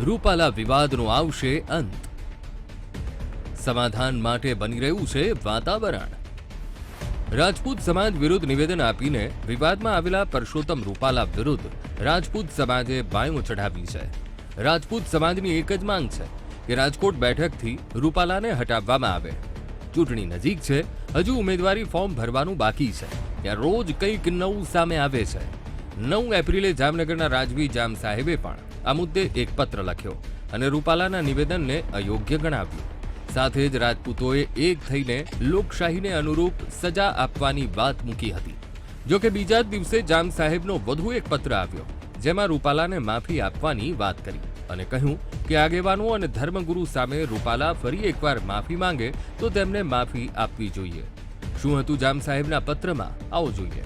રૂપાલા વિવાદનો આવશે અંત. સમાધાન માટે બની રહ્યું છે વાતાવરણ. રાજપૂત સમાજ વિરુદ્ધ નિવેદન આપીને વિવાદમાં આવેલા પરસોત્તમ રૂપાલા વિરુદ્ધ રાજપૂત સમાજે બાયો ચઢાવી છે. રાજપૂત સમાજની એક જ માંગ છે કે રાજકોટ બેઠકથી રૂપાલાને હટાવવામાં આવે. ચૂંટણી નજીક છે, હજુ ઉમેદવારી ફોર્મ ભરવાનું બાકી છે. ત્યાં રોજ કંઈક નવું સામે આવે છે. નવ એપ્રિલે જામનગરના રાજવી જામ સાહેબે પણ આ મુદ્દે એક પત્ર લખ્યો અને રૂપાલાના નિવેદનને અયોગ્ય ગણાવ્યું. સાથે જ રાજપૂતોએ એક થઈને લોકશાહીને અનુરૂપ સજા આપવાની વાત મૂકી હતી. જોકે બીજા જ દિવસે જામ સાહેબનો વધુ એક પત્ર આવ્યો, જેમાં રૂપાલાને માફી આપવાની વાત કરી અને કહ્યું કે આગેવાનો અને ધર્મગુરુ સામે રૂપાલા ફરી એકવાર માફી માંગે તો તેમને માફી આપવી જોઈએ. શું હતું જામ સાહેબના પત્રમાં? આવો જોઈએ.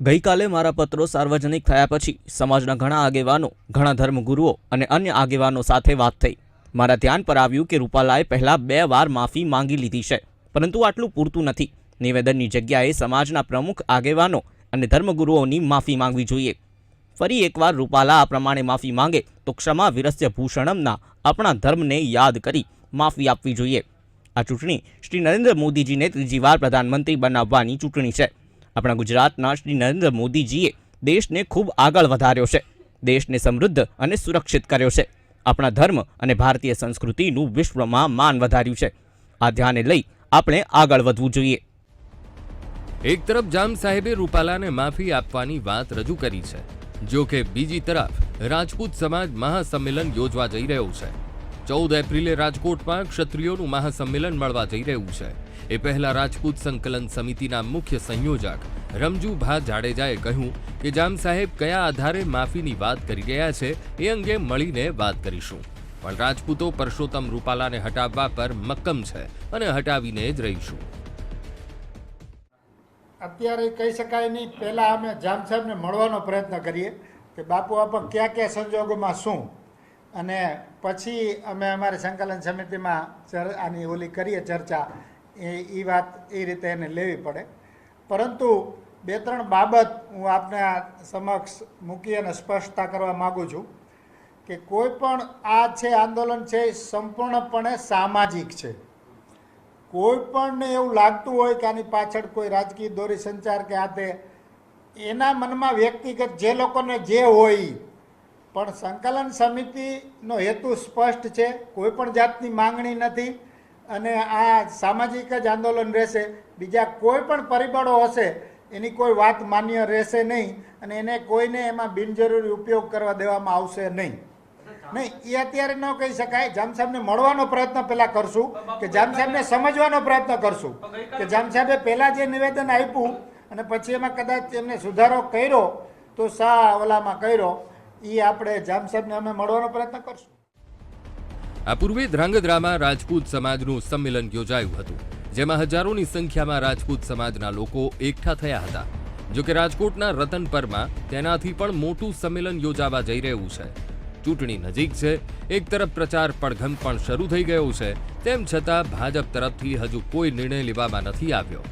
ગઈકાલે મારા પત્રો સાર્વજનિક થયા પછી સમાજના ઘણા આગેવાનો, ઘણા ધર્મગુરુઓ અને અન્ય આગેવાનો સાથે વાત થઈ. મારા ધ્યાન પર આવ્યું કે રૂપાલાએ પહેલાં બે વાર માફી માંગી લીધી છે, પરંતુ આટલું પૂરતું નથી. નિવેદનની જગ્યાએ સમાજના પ્રમુખ, આગેવાનો અને ધર્મગુરુઓની માફી માંગવી જોઈએ. ફરી એકવાર રૂપાલા આ પ્રમાણે માફી માંગે તો ક્ષમા વિરસ્ય ભૂષણમના આપણા ધર્મને યાદ કરી માફી આપવી જોઈએ. આ ચૂંટણી શ્રી નરેન્દ્ર મોદીજીને ત્રીજી વાર પ્રધાનમંત્રી બનાવવાની ચૂંટણી છે. આપણા ગુજરાતના શ્રી નરેન્દ્ર મોદીજીએ દેશને ખૂબ આગળ વધાર્યો છે. દેશને સમૃદ્ધ અને સુરક્ષિત કર્યો છે. આપણા ધર્મ અને ભારતીય સંસ્કૃતિનું વિશ્વમાં માન વધાર્યું છે. આ ધ્યાને લઈ આપણે આગળ વધવું જોઈએ. એક તરફ જામ સાહેબે રૂપાલાને માફી આપવાની વાત રજૂ કરી છે. જો કે બીજી તરફ રાજપૂત સમાજ મહાસંમેલન યોજવા જઈ રહ્યું છે. ચૌદ એપ્રિલે રાજકોટમાં ક્ષત્રિયોનું મહાસંમેલન મળવા જઈ રહ્યું છે. એ પહેલા રાજપૂત સંકલન સમિતિના મુખ્ય સંયોજક રમજુભા જાડેજાએ કહ્યું કે જામ સાહેબ કયા આધારે માફીની વાત કરી રહ્યા છે એ અંગે મળીને વાત કરીશું. પણ રાજપૂતો પરસોત્તમ રૂપાલાને હટાવવા પર મક્કમ છે અને હટાવીને જ રહીશું. અત્યારે કહી શકાય નહીં, પહેલાં અમે જામ સાહેબને મળવાનો પ્રયત્ન કરીએ કે બાપુ આપણ કયા કયા સંજોગોમાં શું? અને પછી અમે અમારી સંકલન સમિતિમાં આની ઓલી કરીએ ચર્ચા, એ એ વાત એ રીતે એને લેવી પડે પરંતુ બે, ત્રણ બાબત હું આપને સમક્ષ મૂકી અને સ્પષ્ટતા કરવા માગું છું કે કોઈ પણ આ છે આંદોલન છે એ સંપૂર્ણપણે સામાજિક છે કોઈ પણને એવું લાગતું હોય કે આની પાછળ કોઈ રાજકીય દોરી સંચાર કે આ તે, એના મનમાં વ્યક્તિગત જે લોકોને જે હોય. પણ સંકલન સમિતિનો હેતુ સ્પષ્ટ છે, કોઈ પણ જાતની માંગણી નથી અને આ સામાજિક જ આંદોલન રહેશે. બીજા કોઈ પણ પરિબળો હશે, એની કોઈ વાત માન્ય રહેશે નહીં અને એને કોઈને એમાં બિનજરૂરી ઉપયોગ કરવા દેવામાં આવશે નહીં. નહીં, એ અત્યારે ન કહી શકાય. જામ સાહેબને મળવાનો પ્રયત્ન પહેલાં કરશું કે જામ સાહેબને સમજવાનો પ્રયત્ન કરશું કે જામ સાહેબે પહેલાં જે નિવેદન આપ્યું અને પછી એમાં કદાચ એમને સુધારો કર્યો તો સા ઓલામાં કર્યો. એ આપણે જામ સાહેબને અમે મળવાનો પ્રયત્ન કરશું. આ પૂર્વે ધ્રાંગધ્રામાં રાજપૂત સમાજનું સંમેલન યોજાયું હતું, જેમાં હજારોની સંખ્યામાં રાજપૂત સમાજના લોકો એકઠા થયા હતા. જો કે રાજકોટના રતનપરમાં તેનાથી પણ મોટું સંમેલન યોજાવા જઈ રહ્યું છે. ચૂંટણી નજીક છે, એક તરફ પ્રચાર પડઘમ પણ શરૂ થઈ ગયો છે, તેમ છતાં ભાજપ તરફથી હજુ કોઈ નિર્ણય લેવામાં નથી આવ્યો.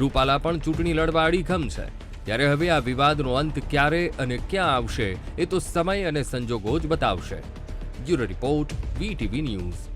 રૂપાલા પણ ચૂંટણી લડવા અડીખમ છે. ત્યારે હવે આ વિવાદનો અંત ક્યારે અને ક્યાં આવશે એ તો સમય અને સંજોગો જ બતાવશે. Bureau report VTV news.